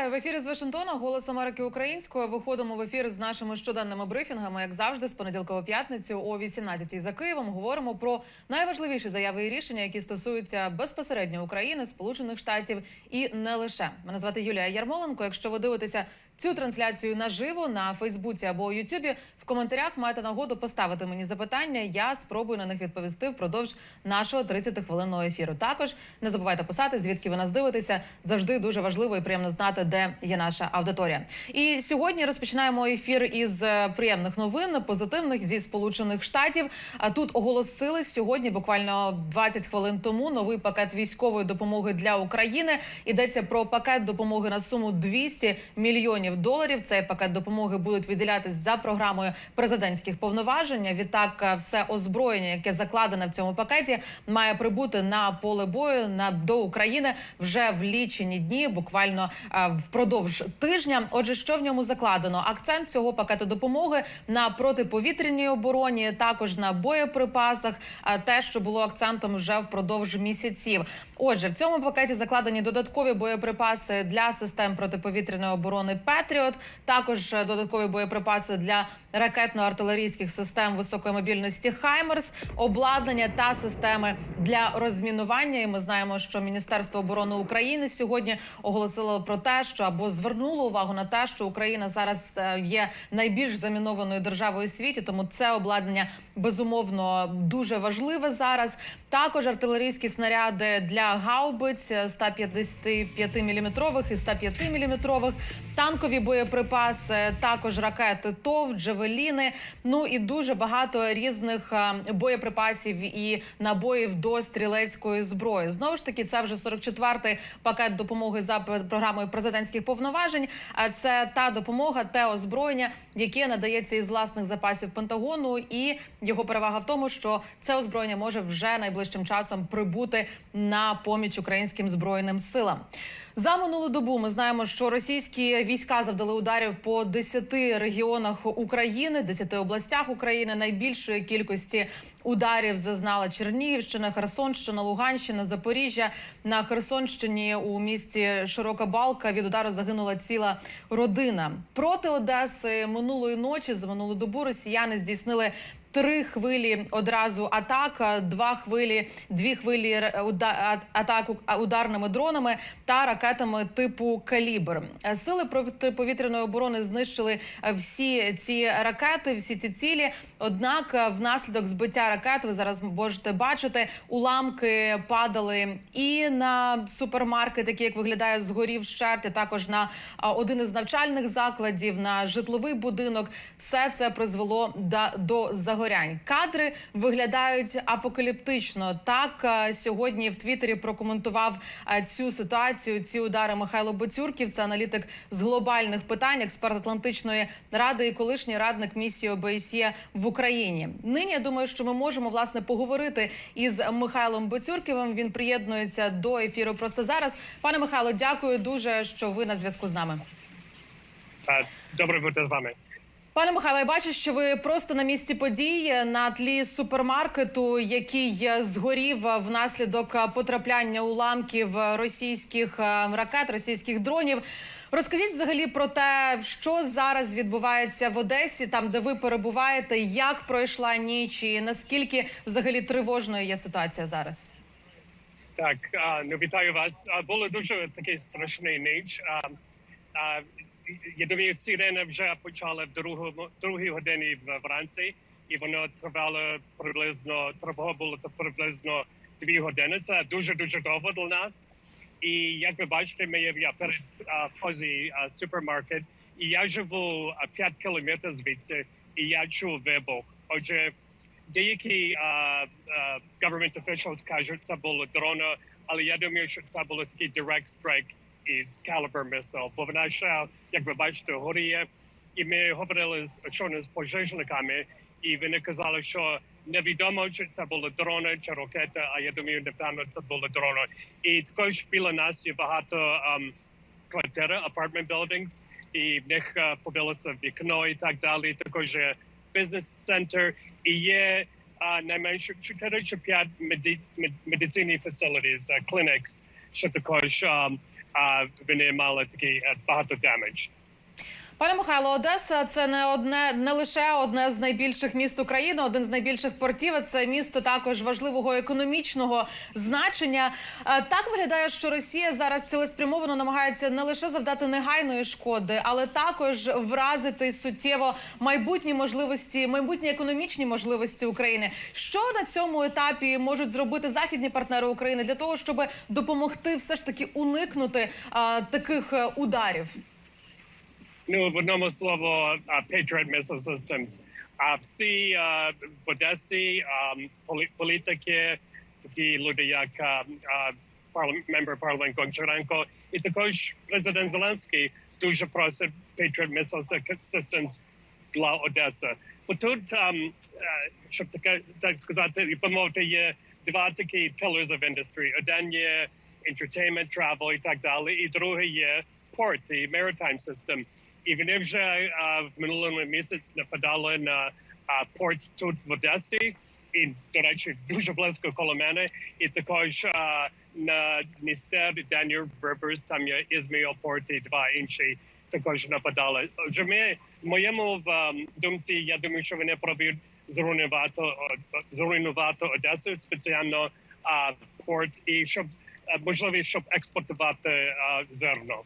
Вітаю в ефірі з Вашингтона. Голос Америки українською. Виходимо в ефір з нашими щоденними брифінгами, як завжди, з понеділка по п'ятницю о 18-й за Києвом. Говоримо про найважливіші заяви і рішення, які стосуються безпосередньо України, Сполучених Штатів і не лише. Мене звати Юлія Ярмоленко. Якщо ви дивитеся цю трансляцію наживо на Фейсбуці або Ютубі, в коментарях маєте нагоду поставити мені запитання. Я спробую на них відповісти впродовж нашого 30-хвилинного ефіру. Також не забувайте писати, звідки ви нас дивитеся. Завжди дуже важливо і приємно знати, де є наша аудиторія. І сьогодні розпочинаємо ефір із е, приємних новин, позитивних зі сполучених штатів. А тут оголосили сьогодні, буквально 20 хвилин тому, новий пакет військової допомоги для України. Йдеться про пакет допомоги на суму 200 мільйонів доларів. Цей пакет допомоги будуть виділятись за програмою президентських повноважень. Відтак, е, все озброєння, яке закладене в цьому пакеті, має прибути на поле бою на до України вже в лічені дні, буквально е, впродовж тижня. Отже, що в ньому закладено? Акцент цього пакету допомоги на протиповітряній обороні, також на боєприпасах, а те, що було акцентом вже впродовж місяців. Отже, в цьому пакеті закладені додаткові боєприпаси для систем протиповітряної оборони Петріот, також е, додаткові боєприпаси для ракетно-артилерійських систем високої мобільності Хаймерс, обладнання та системи для розмінування. І ми знаємо, що Міністерство оборони України сьогодні оголосило про те, що або звернуло увагу на те, що Україна зараз е, є найбільш замінованою державою у світі, тому це обладнання безумовно дуже важливе зараз. Також артилерійські снаряди для гаубиць 155 мм і 105 мм, танкові боєприпаси, також ракети ТОВ, Джевеліни. Ну і дуже багато різних е, боєприпасів і набоїв до стрілецької зброї. Знову ж таки, це вже 44-й пакет допомоги за програмою президентських повноважень. А це та допомога, те озброєння, яке надається із власних запасів Пентагону, і його перевага в тому, що це озброєння може вже найближчим часом прибути на поміч українським збройним силам. За минулу добу ми знаємо, що російські війська завдали ударів по 10 регіонах України, 10 областях України. Найбільшої кількості ударів зазнала Чернігівщина, Херсонщина, Луганщина, Запоріжжя. На Херсонщині у місті Широка Балка від удару загинула ціла родина. Проти Одеси минулої ночі за минулу добу росіяни здійснили Три хвилі одразу атак, два хвилі, дві хвилі атаку ударними дронами та ракетами типу калібр. Е, Сили протиповітряної оборони знищили е, всі ці ракети, всі ці цілі. Однак, е, внаслідок збиття ракет, ви зараз можете бачити, уламки падали і на супермаркет, який як виглядає згорів щерть, а також на один із навчальних закладів, на житловий будинок. Все це призвело до загорянь. Кадри виглядають апокаліптично. Так е, сьогодні в Твіттері прокоментував е, цю ситуацію. Ці удари Михайло Боцюрків. Це аналітик з глобальних питань, експерт Атлантичної ради і колишній радник місії ОБСЄ в Україні. Нині я думаю, що ми можемо власне поговорити із Михайлом Боцюрківим. Він приєднується до ефіру просто зараз. Пане Михайло, дякую дуже, що ви на зв'язку з нами. Е, Добре бути з вами. Пане Михайло, я бачу, що ви просто на місці подій на тлі супермаркету, який згорів внаслідок потрапляння уламків російських е, ракет, російських дронів. Розкажіть взагалі про те, що зараз відбувається в Одесі, там де ви перебуваєте, як пройшла ніч, і наскільки взагалі тривожною є ситуація зараз? Так, а, ну вітаю вас. А, було дуже такий страшний ніч. А, а, я думаю, сирена вже почала в другому другій годині вранці, і воно тривало приблизно тривога було приблизно дві години. Це дуже дуже довго для нас. І як ви бачите, ми я перед а, фозі а, супермаркет, і я живу а, 5 кілометрів звідси, і я чув вибух. Отже, деякі а, а, government officials кажуть, це було дрона, але я думаю, що це було такий direct strike із Caliber missile, бо вона ще, як ви бачите, горіє. І ми говорили з щойно з пожежниками, і вони казали, що невідомо, чи це було дрона чи ракета, а я думаю, напевно, це було дрона. І також біля нас є багато um, квартири, apartment buildings, і в них uh, побилося вікно і так далі. Також є бізнес-центр, і є uh, найменше 4 чи 5 меди- мед- медицинних uh, clinics, що також а, а, вони мали такий е, багато демедж. Пане Михайло, Одеса це не одне, не лише одне з найбільших міст України, один з найбільших портів. Це місто також важливого економічного значення. Е, Так виглядає, що Росія зараз цілеспрямовано намагається не лише завдати негайної шкоди, але також вразити суттєво майбутні можливості, майбутні економічні можливості України. Що на цьому етапі можуть зробити західні партнери України для того, щоб допомогти все ж таки уникнути а, таких е, ударів? Ну, в одному слово, а, Patriot Missile Systems. А всі в Одесі політики, такі люди, як мембер парламент Гончаренко, і також президент Зеленський дуже просить Patriot Missile Systems для Одеси. Бо тут, щоб таке так сказати, і помовити, є два такі pillars of industry. Один є entertainment, travel і так далі, і другий є port, і maritime system. І вони вже а, в минулому місяці нападали на а, порт тут в Одесі, і, до речі, дуже близько коло мене. І також а, на Дністер, Данір, Риберс, там є Ізмаїл порт і два інші також нападали. Отже, ми в моєму в думці, я думаю, що вони пробують зруйнувати, зруйнувати Одесу спеціально а, порт і щоб е, можливість, щоб експортувати а, зерно.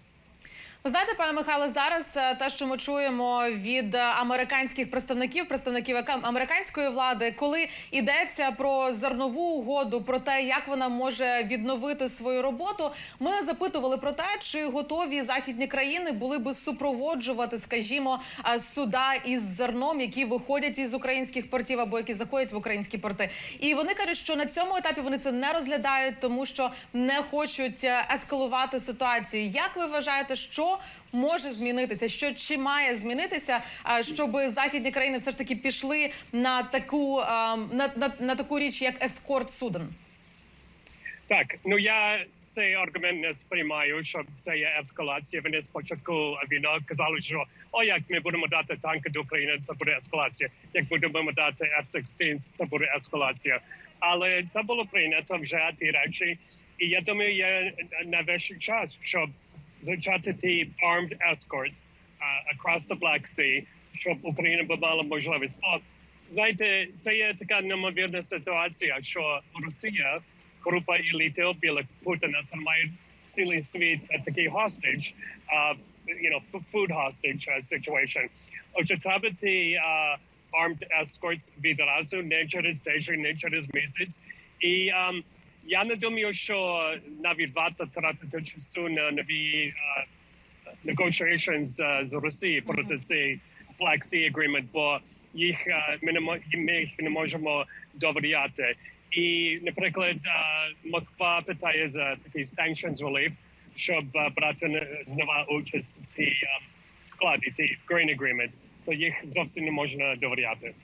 Ви знаєте, пане Михайло, зараз е, те, що ми чуємо від е, американських представників, представників американської влади, коли йдеться про зернову угоду, про те, як вона може відновити свою роботу, ми запитували про те, чи готові західні країни були би супроводжувати, скажімо, е, суда із зерном, які виходять із українських портів або які заходять в українські порти. І вони кажуть, що на цьому етапі вони це не розглядають, тому що не хочуть ескалувати ситуацію. Як ви вважаєте, що може змінитися? Що чи має змінитися, щоб західні країни все ж таки пішли на таку на, на, на таку річ, як ескорт суден? Так, ну я цей аргумент не сприймаю, що це є ескалація. Вони спочатку війни казали, що о, як ми будемо дати танки до України, це буде ескалація. Як будемо дати F-16, це буде ескалація. Але це було прийнято вже ті речі. І я думаю, є найвищий час, щоб зачати ті armed escorts uh, across the Black Sea, щоб Україна б мала можливість. Бо, знаєте, це є така неймовірна ситуація, що Росія група еліти біля Путіна тримає цілий світ е, такий hostage, uh, you know, f- food hostage uh, situation. Отже, треба ті uh, armed escorts відразу, не через тиждень, не через місяць. І um, я не думаю, що навіть варто тратити часу на нові negotiations uh, з Росії проти цей Black Sea Agreement, бо їх ми не ми їх не можемо довіряти. І, наприклад, Москва питає за такий sanctions relief, щоб брати знову участь в тій складі, тій Green Agreement, то їх зовсім не можна довіряти.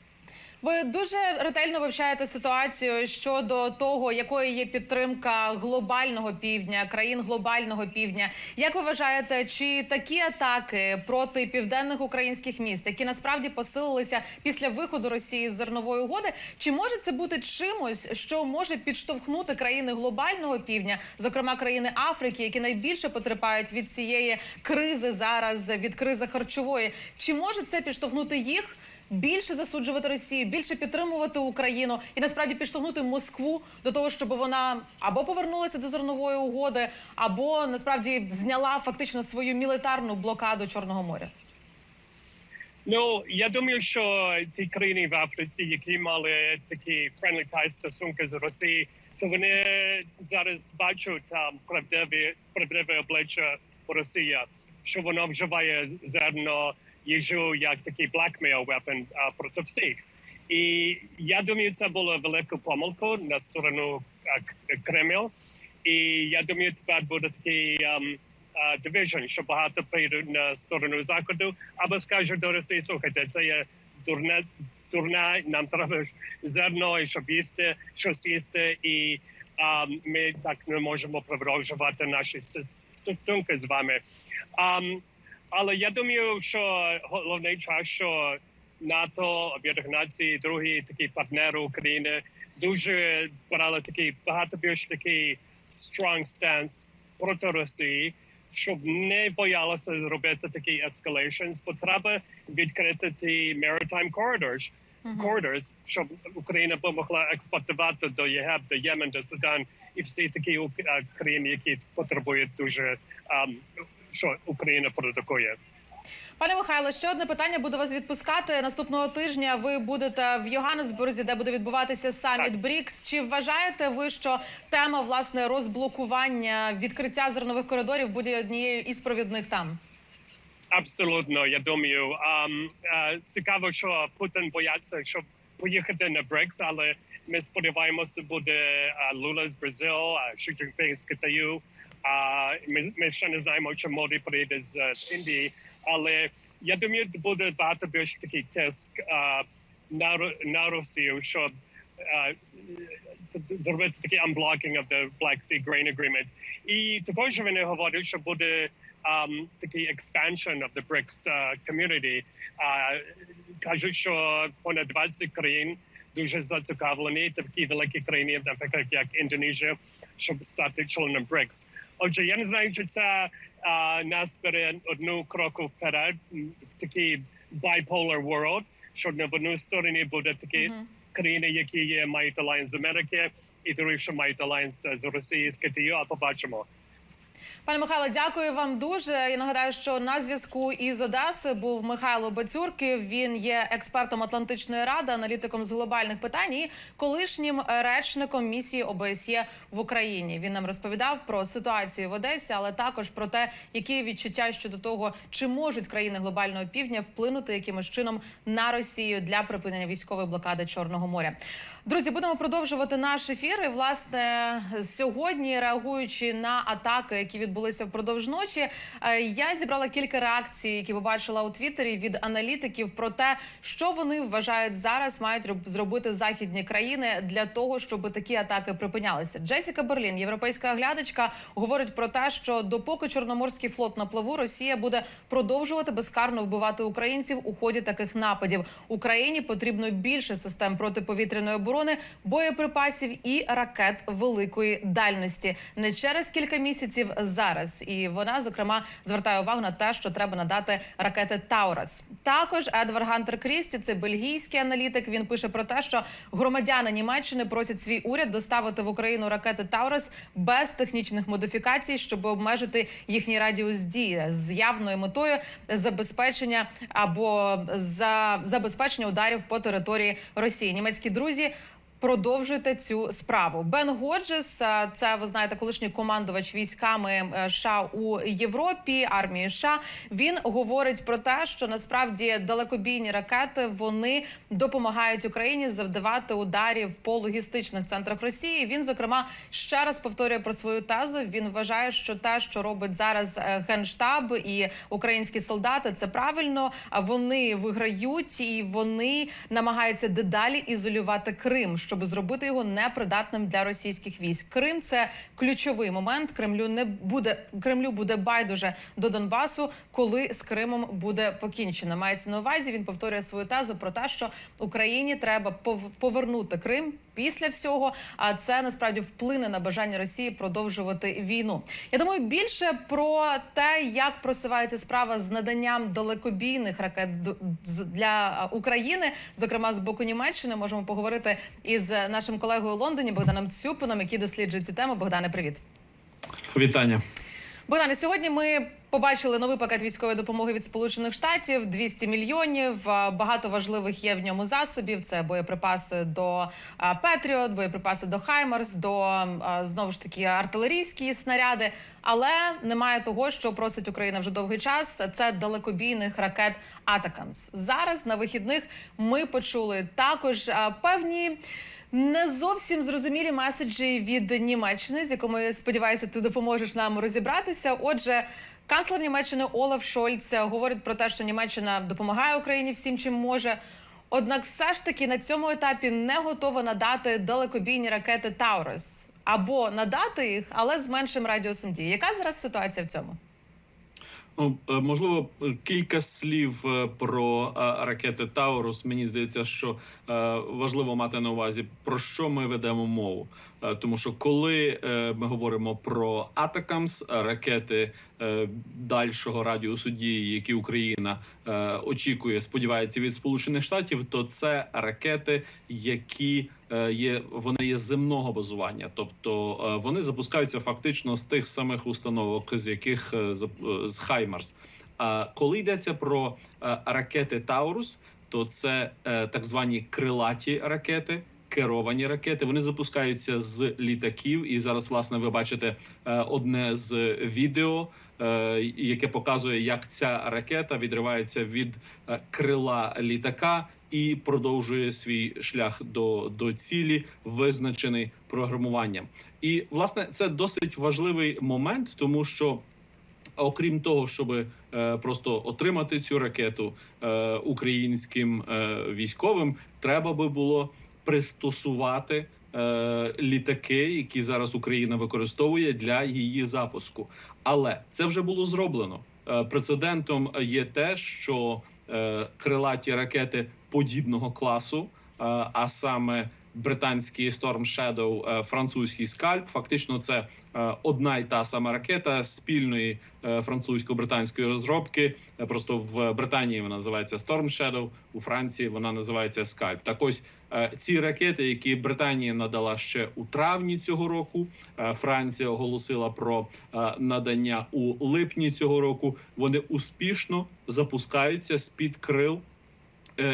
Ви дуже ретельно вивчаєте ситуацію щодо того, якою є підтримка глобального півдня, країн глобального півдня. Як ви вважаєте, чи такі атаки проти південних українських міст, які насправді посилилися після виходу Росії з зернової угоди, чи може це бути чимось, що може підштовхнути країни глобального півдня, зокрема країни Африки, які найбільше потерпають від цієї кризи зараз, від кризи харчової? Чи може це підштовхнути їх? Більше засуджувати Росію, більше підтримувати Україну і насправді підштовхнути Москву до того, щоб вона або повернулася до зернової угоди, або насправді зняла фактично свою мілітарну блокаду Чорного моря. Ну я думаю, що ті країни в Африці, які мали такі friendly ties стосунки з Росією, то вони зараз бачать там правдиві правдиве обличчя Росії, що воно вживає зерно їжу як такий blackmail weapon а, проти всіх. І я думаю, це було велику помилку на сторону К- Кремль. І я думаю, тепер буде такий um, uh, division, що багато прийдуть на сторону заходу, або скажуть до Росії, слухайте, це є дурне, дурна, нам треба зерно, і щоб їсти, щось їсти, і um, ми так не можемо продовжувати наші ст- стосунки з вами. Um, але я думаю, що головний час, що НАТО, Об'єднані Нації, другі такі партнери України дуже брали такий багато більш такий strong stance проти Росії, щоб не боялися зробити такий escalations, бо треба відкрити ті maritime corridors, corridors, щоб Україна могла експортувати до ЄГЕП, до Ємен, до Судан і всі такі е, країни, які потребують дуже ем, що Україна продукує. Пане Михайло, ще одне питання буду вас відпускати. Наступного тижня ви будете в Йоганнесбурзі, де буде відбуватися саміт Так. БРІКС. Чи вважаєте ви, що тема власне розблокування відкриття зернових коридорів буде однією із провідних там? Абсолютно, я думаю. Ам, е, цікаво, що Путін бояться, щоб поїхати на БРИКС, але ми сподіваємося, буде Лула з Бразилу, а Ші Цзіньпін з Китаю. А ми, ми ще не знаємо, чи Моді прийде з, е, з Індії, але я думаю, буде багато більш такий тиск е, на, на Росію, щоб е, зробити такий unblocking of the Black Sea Grain Agreement. І також вони говорять, що буде um, такий expansion of the BRICS uh, community. Uh, кажуть, що понад 20 країн дуже зацікавлені, такі великі країни, наприклад, як Індонезія, щоб стати членом BRICS. Отже, я не знаю, чи це uh, нас бере одну кроку вперед, такий bipolar world, що на одній стороні буде такі країни, які є, мають алянс з Америки, і другі, що мають алянс з Росії, з Китаю, а побачимо. Пане Михайло, дякую вам дуже. Я нагадаю, що на зв'язку із Одеси був Михайло Бацюрків. Він є експертом Атлантичної ради, аналітиком з глобальних питань і колишнім речником місії ОБСЄ в Україні. Він нам розповідав про ситуацію в Одесі, але також про те, які відчуття щодо того, чи можуть країни глобального півдня вплинути якимось чином на Росію для припинення військової блокади Чорного моря. Друзі, будемо продовжувати наш ефір. І власне сьогодні, реагуючи на атаки, які відбулися впродовж ночі, е, я зібрала кілька реакцій, які побачила у Твіттері від аналітиків про те, що вони вважають зараз мають зробити західні країни для того, щоб такі атаки припинялися. Джесіка Берлін, європейська глядачка, говорить про те, що допоки Чорноморський флот на плаву, Росія буде продовжувати безкарно вбивати українців у ході таких нападів. Україні потрібно більше систем протиповітряної оборони, боєприпасів і ракет великої дальності не через кілька місяців зараз. І вона зокрема звертає увагу на те, що треба надати ракети Таурас. Також Едвард Гантер Крісті, це бельгійський аналітик. Він пише про те, що громадяни Німеччини просять свій уряд доставити в Україну ракети Таурас без технічних модифікацій, щоб обмежити їхній радіус дії з явною метою забезпечення або за забезпечення ударів по території Росії. Німецькі друзі. Продовжуйте цю справу. Бен Годжес, це ви знаєте, колишній командувач військами е, США у Європі, армії США. Він говорить про те, що насправді далекобійні ракети вони допомагають Україні завдавати ударів по логістичних центрах Росії. Він зокрема ще раз повторює про свою тезу. Він вважає, що те, що робить зараз е, генштаб і українські солдати, це правильно. А вони виграють і вони намагаються дедалі ізолювати Крим, щоб зробити його непридатним для російських військ. Крим це ключовий момент. Кремлю не буде Кремлю буде байдуже до Донбасу, коли з Кримом буде покінчено. Мається на увазі. Він повторює свою тезу про те, що Україні треба пов- повернути Крим після всього. А це насправді вплине на бажання Росії продовжувати війну. Я думаю, більше про те, як просувається справа з наданням далекобійних ракет для України, зокрема з боку Німеччини, можемо поговорити із нашим колегою у Лондоні Богданом Цюпином, який досліджує цю тему. Богдане, привіт. Вітання. Богдане, сьогодні ми побачили новий пакет військової допомоги від Сполучених Штатів 200 мільйонів. Багато важливих є в ньому засобів. Це боєприпаси до Петріот, боєприпаси до Хаймарс, до знову ж таки артилерійські снаряди. Але немає того, що просить Україна вже довгий час. Це далекобійних ракет Атакамс. Зараз на вихідних ми почули також певні. Не зовсім зрозумілі меседжі від Німеччини, з якими сподіваюся, ти допоможеш нам розібратися. Отже, канцлер Німеччини Олаф Шольц говорить про те, що Німеччина допомагає Україні всім, чим може. Однак, все ж таки на цьому етапі не готова надати далекобійні ракети Таурус або надати їх, але з меншим радіусом дії. Яка зараз ситуація в цьому? Ну, можливо, кілька слів е, про ракети Таурус. Мені здається, що важливо мати на увазі про що ми ведемо мову. Е, Тому що коли е, ми говоримо про Атакамс, ракети е, дальшого радіусу дії, які Україна очікує, сподівається від Сполучених Штатів, то це ракети, які є вони є земного базування, тобто вони запускаються фактично з тих самих установок, з яких з Хаймарс. А коли йдеться про ракети Таурус, то це так звані крилаті ракети. Керовані ракети вони запускаються з літаків, і зараз, власне, ви бачите е, одне з відео, е, яке показує, як ця ракета відривається від е, крила літака і продовжує свій шлях до, до цілі, визначений програмуванням. І власне це досить важливий момент, тому що. Окрім того, щоб просто отримати цю ракету українським військовим, треба би було пристосувати е, літаки, які зараз Україна використовує для її запуску. Але це вже було зроблено. Е, прецедентом є те, що е, крилаті ракети подібного класу, а саме британський Storm Shadow, е, французький скальп. Фактично, це е, одна й та сама ракета спільної е, французько-британської розробки. Просто в Британії вона називається Storm Shadow, у Франції вона називається Скальп. Так ось ці ракети, які Британія надала ще у травні цього року. Франція оголосила про надання у липні цього року. Вони успішно запускаються з під крил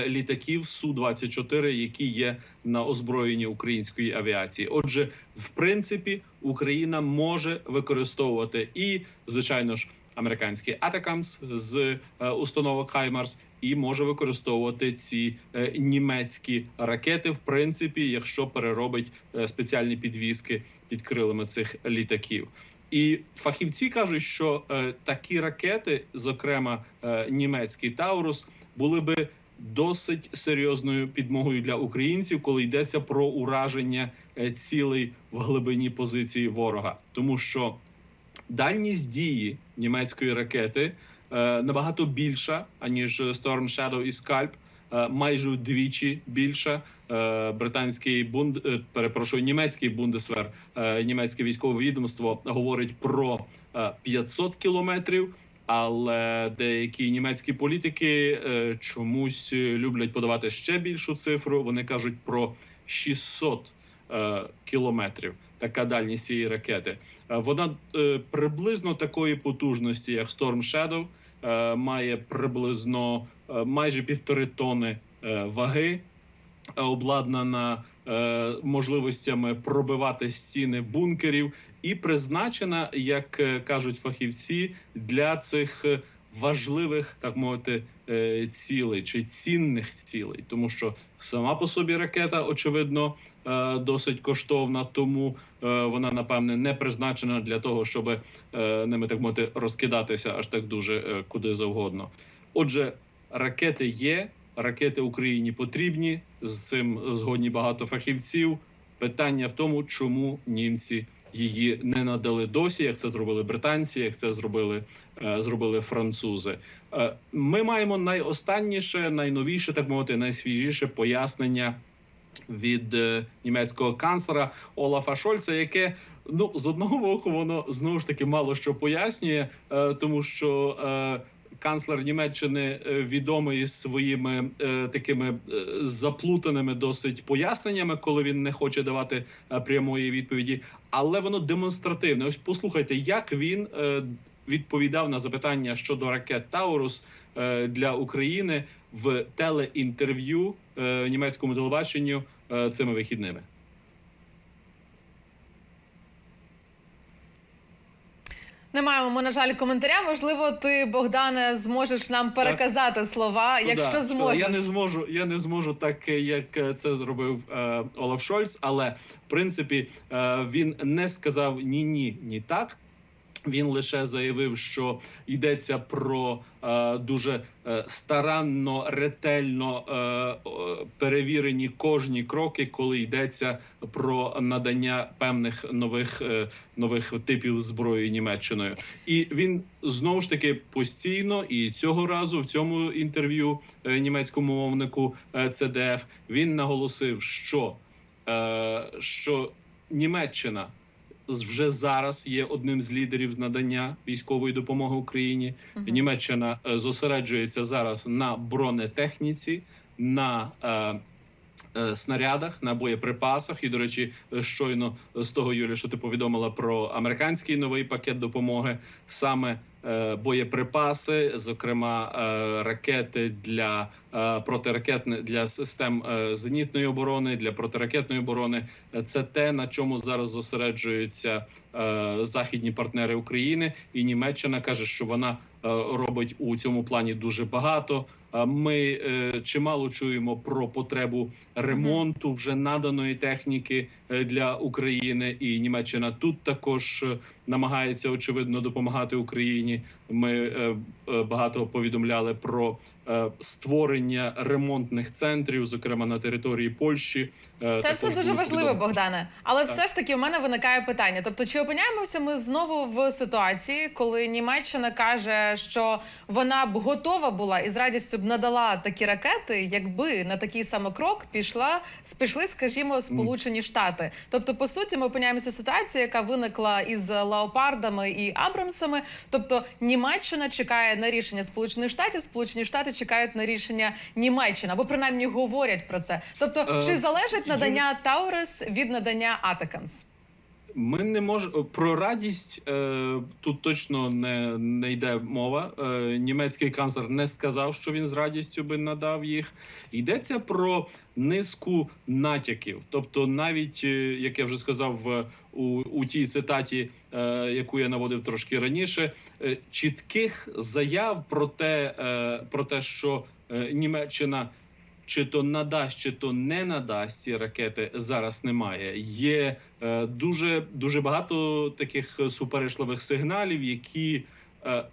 літаків су 24 які є на озброєнні української авіації. Отже, в принципі, Україна може використовувати і, звичайно ж, американські Атакамс з е, установок Хаймарс, і може використовувати ці е, німецькі ракети, в принципі, якщо переробить е, спеціальні підвіски під крилами цих літаків. І фахівці кажуть, що е, такі ракети, зокрема е, німецький Таурус, були би досить серйозною підмогою для українців, коли йдеться про ураження е, цілей в глибині позиції ворога, тому що дальність дії німецької ракети е, набагато більша аніж Storm Shadow і Scalp. е, Майже вдвічі більша британський бунд перепрошую, німецький бундесвер, німецьке військове відомство говорить про е, 500 кілометрів. Але деякі німецькі політики е, чомусь люблять подавати ще більшу цифру. Вони кажуть про 600 е, кілометрів. Така дальність цієї ракети. Е, Вона приблизно такої потужності, як Storm Shadow, має приблизно майже півтори тони ваги, обладнана можливостями пробивати стіни бункерів, і призначена, як е, кажуть фахівці, для цих е, важливих, так мовити, е, цілей чи цінних цілей, тому що сама по собі ракета, очевидно, е, досить коштовна, тому е, вона напевне не призначена для того, щоб е, ними так мовити розкидатися аж так дуже е, куди завгодно. Отже, ракети є, ракети Україні потрібні. З цим згодні багато фахівців. Питання в тому, чому німці її не надали досі, як це зробили британці, як це зробили, е, зробили французи. Е, ми маємо найостанніше, найновіше, так мовити, найсвіжіше пояснення від е, німецького канцлера Олафа Шольца, яке ну з одного боку воно знову ж таки мало що пояснює, тому що. Канцлер Німеччини е, відомий своїми е, такими е, заплутаними досить поясненнями, коли він не хоче давати прямої відповіді, але воно демонстративне. Ось послухайте, як він відповідав на запитання щодо ракет Таурус для України в телеінтерв'ю німецькому телебаченню цими вихідними. Не маємо ми, на жаль, коментаря. Можливо, ти, Богдане, зможеш нам переказати слова, Ну, якщо да, зможеш. Я не зможу, я не зможу так, е, як е, це зробив е, Олаф Шольц, але в принципі е, він не сказав ні, ні, ні так. Він лише заявив, що йдеться про е, дуже е, старанно, ретельно е, перевірені кожні кроки, коли йдеться про надання певних нових е, нових типів зброї Німеччиною. І він знову ж таки постійно і цього разу в цьому інтерв'ю е, німецькому мовнику е, ЦДФ він наголосив, що, е, що Німеччина вже зараз є одним з лідерів з надання військової допомоги Україні. Мгм. Німеччина е, зосереджується зараз на бронетехніці, на е, е, снарядах, на боєприпасах. І, до речі, е, щойно з того Юлія, що ти повідомила про американський новий пакет допомоги, саме боєприпаси, зокрема е, ракети для е, протиракетне для систем е, зенітної оборони, для протиракетної оборони. Е, Це те, на чому зараз зосереджуються е, західні партнери України, і Німеччина каже, що вона е, робить у цьому плані дуже багато. Ми е, чимало чуємо про потребу ремонту вже наданої техніки е, для України, і Німеччина тут також е, намагається очевидно допомагати Україні. Ми е, е, багато повідомляли про е, створення ремонтних центрів, зокрема на території Польщі. Це все дуже важливо, повідомлено. Богдане. Але Так. все ж таки в мене виникає питання: тобто, чи опиняємося ми знову в ситуації, коли Німеччина каже, що вона б готова була і з радістю б надала такі ракети, якби на такий саме крок пішла пішли, скажімо, Сполучені Штати. Тобто, по суті, ми опиняємося в ситуації, яка виникла із леопардами і Абрамсами. Тобто, Німеччина чекає на рішення Сполучених Штатів, Сполучені Штати чекають на рішення Німеччини, або принаймні говорять про це. Тобто, Е, чи залежить надання Таурес від надання Атакамс? Ми не можемо про радість е, тут точно не, не йде мова. Е, німецький канцлер не сказав, що він з радістю би надав їх. Йдеться про низку натяків. Тобто, навіть е, як я вже сказав у, у тій цитаті, е, яку я наводив трошки раніше, е, чітких заяв про те, е, про те, що е, Німеччина чи то надасть, чи то не надасть ці ракети зараз немає. Є е, дуже дуже багато таких суперечливих сигналів, які е,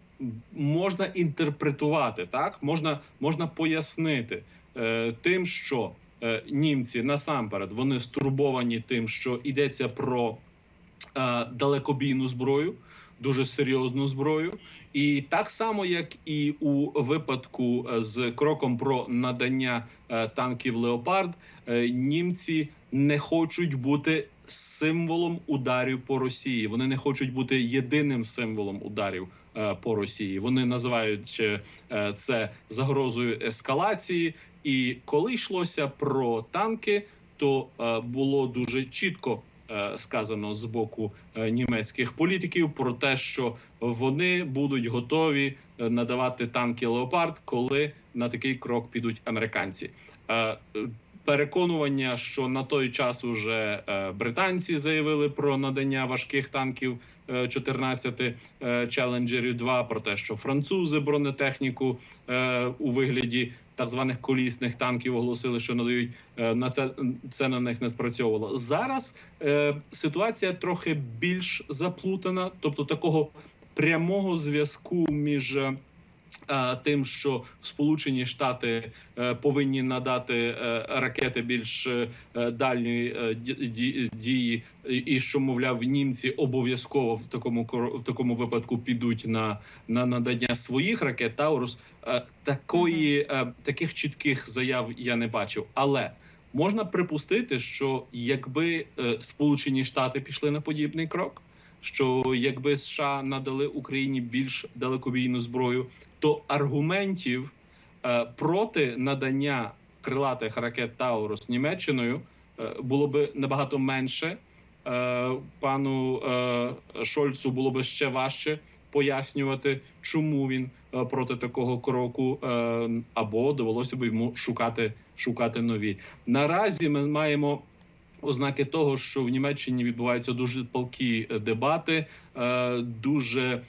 можна інтерпретувати, так можна, можна пояснити е, тим, що е, німці насамперед вони стурбовані тим, що йдеться про е, далекобійну зброю, дуже серйозну зброю. І так само, як і у випадку е, з кроком про надання е, танків Леопард, е, німці не хочуть бути символом ударів по Росії. Вони не хочуть бути єдиним символом ударів по Росії. Вони називають це загрозою ескалації. І коли йшлося про танки, то було дуже чітко сказано з боку е, німецьких політиків про те, що вони будуть готові е, надавати танки Леопард, коли на такий крок підуть американці. Переконування, що на той час уже е, британці заявили про надання важких танків е, 14 е, Челенджерів 2 про те, що французи бронетехніку е, у вигляді так званих колісних танків оголосили, що надають е, на це це на них не спрацьовувало. Зараз ситуація трохи більш заплутана, тобто такого прямого зв'язку між. Е, Тим, що Сполучені Штати е, повинні надати е, ракети більш дальньої ді- ді- дії, і- що мовляв, німці обов'язково в такому в такому випадку підуть на, на надання своїх ракет Таурус. Такої таких чітких заяв я не бачив, але можна припустити, що якби Сполучені Штати пішли на подібний крок, що якби США надали Україні більш далекобійну зброю, то аргументів е, проти надання крилатих ракет Таурус Німеччиною е, було би набагато менше. Е, Пану е, Шольцу було би ще важче пояснювати, чому він е, проти такого кроку, е, або довелося б йому шукати, шукати нові. Наразі ми маємо ознаки того, що в Німеччині відбуваються дуже палкі е, дебати, е, дуже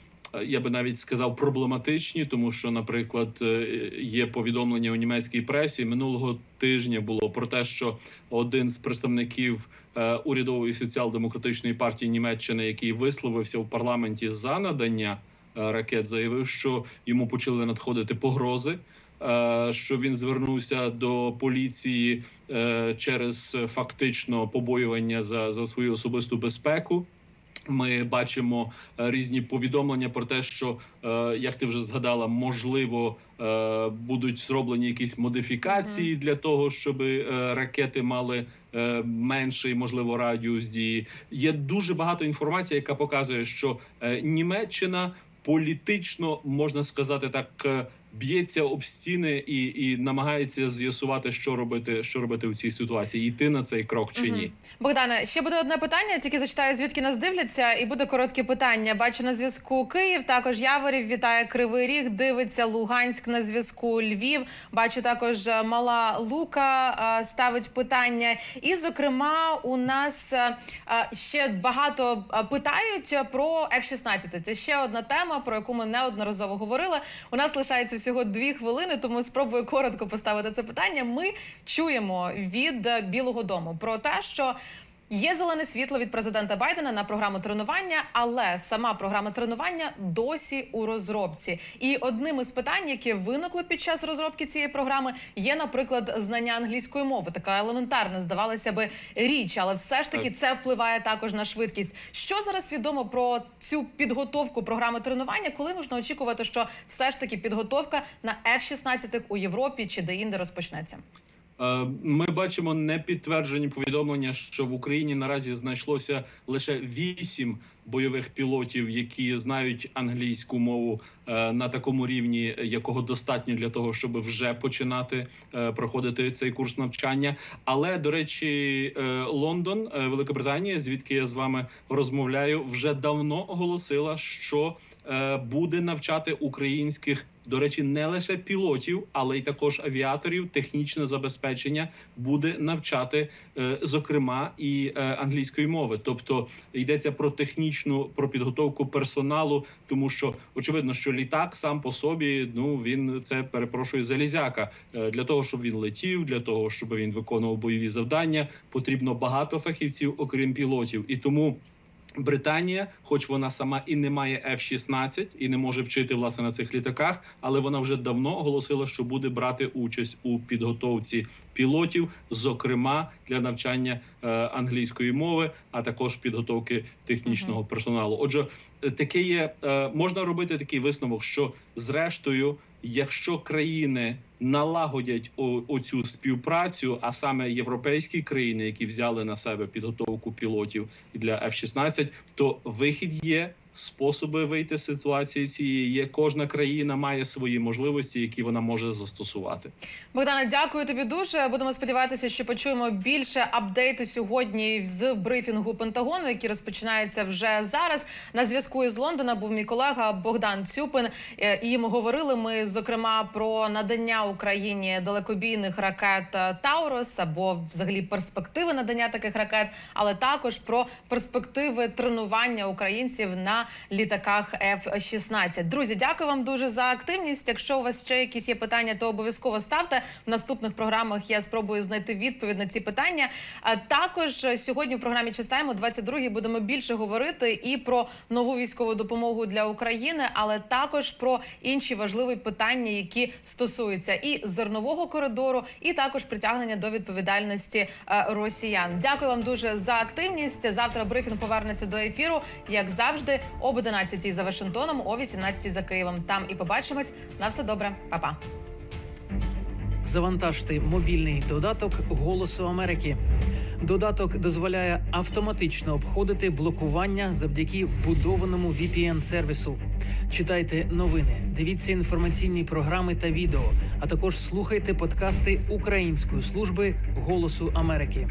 я би навіть сказав проблематичні, тому що, наприклад, е, є повідомлення у німецькій пресі минулого тижня було про те, що один з представників е, урядової соціал-демократичної партії Німеччини, який висловився в парламенті за надання е, ракет, заявив, що йому почали надходити погрози. е, Що він звернувся до поліції е, через е, фактично побоювання за, за свою особисту безпеку. Ми бачимо е, різні повідомлення про те, що е, як ти вже згадала, можливо е, будуть зроблені якісь модифікації для того, щоб ракети мали менший, можливо, радіус дії. Є дуже багато інформації, яка показує, що Німеччина політично можна сказати так. Б'ється об стіни і, і намагається з'ясувати, що робити, що робити в цій ситуації, йти на цей крок чи ні. Мгм. Богдане, ще буде одне питання. Тільки зачитаю, звідки нас дивляться, і буде коротке питання. Бачу на зв'язку Київ, також Яворів вітає Кривий Ріг. Дивиться Луганськ на зв'язку Львів. Бачу також е, Мала Лука е, ставить питання. І, зокрема, у нас е, ще багато питають про F-16. Це ще одна тема, про яку ми неодноразово говорили. У нас лишається всього дві хвилини, тому спробую коротко поставити це питання. Ми чуємо від Білого Дому про те, що. Є зелене світло від президента Байдена на програму тренування, але сама програма тренування досі у розробці. І одним із питань, яке виникло під час розробки цієї програми, є, наприклад, знання англійської мови. Така елементарна, здавалося би, річ, але все ж таки це впливає також на швидкість. Що зараз відомо про цю підготовку програми тренування? Коли можна очікувати, що все ж таки підготовка на F-16 у Європі чи де-інде розпочнеться? Е, Ми бачимо непідтверджені повідомлення, що в Україні наразі знайшлося лише вісім бойових пілотів, які знають англійську мову е, на такому рівні, якого достатньо для того, щоб вже починати е, проходити цей курс навчання. Але до речі, Лондон, Великобританія, звідки я з вами розмовляю, вже давно оголосила, що буде навчати українських. До речі, не лише пілотів, але й також авіаторів. Технічне забезпечення буде навчати, е, зокрема, і е, англійської мови. Тобто йдеться про технічну про підготовку персоналу, тому що очевидно, що літак сам по собі, ну він це перепрошую залізяка. Е, Для того щоб він летів, для того щоб він виконував бойові завдання, потрібно багато фахівців, окрім пілотів, і тому. Британія, хоч вона сама і не має F-16 і не може вчити власне на цих літаках, але вона вже давно оголосила, що буде брати участь у підготовці пілотів, зокрема для навчання е, англійської мови, а також підготовки технічного персоналу. Отже, е, таке є е, можна робити такий висновок, що зрештою, якщо країни налагодять оцю співпрацю, а саме європейські країни, які взяли на себе підготовку пілотів для F-16, то вихід є. Способи вийти з ситуації цієї. Кожна країна має свої можливості, які вона може застосувати. Богдане, дякую тобі дуже. Будемо сподіватися, що почуємо більше апдейту сьогодні з брифінгу Пентагону, який розпочинається вже зараз. На зв'язку із Лондона був мій колега Богдан Цюпин. Е, І ми говорили ми зокрема про надання Україні далекобійних ракет е, Таурос або взагалі перспективи надання таких ракет, але також про перспективи тренування українців на літаках F-16. Друзі, дякую вам дуже за активність. Якщо у вас ще якісь є питання, то обов'язково ставте в наступних програмах. Я спробую знайти відповідь на ці питання. А також сьогодні в програмі Чистаємо 22 будемо більше говорити і про нову військову допомогу для України, але також про інші важливі питання, які стосуються і зернового коридору, і також притягнення до відповідальності е, росіян. Дякую вам дуже за активність. Завтра брифінг повернеться до ефіру, як завжди, об 11 за Вашингтоном, о 18 за Києвом. Там і побачимось. На все добре, Па-па. Завантажте мобільний додаток Голосу Америки. Додаток дозволяє автоматично обходити блокування завдяки вбудованому VPN сервісу. Читайте новини, дивіться інформаційні програми та відео, а також слухайте подкасти Української служби Голосу Америки.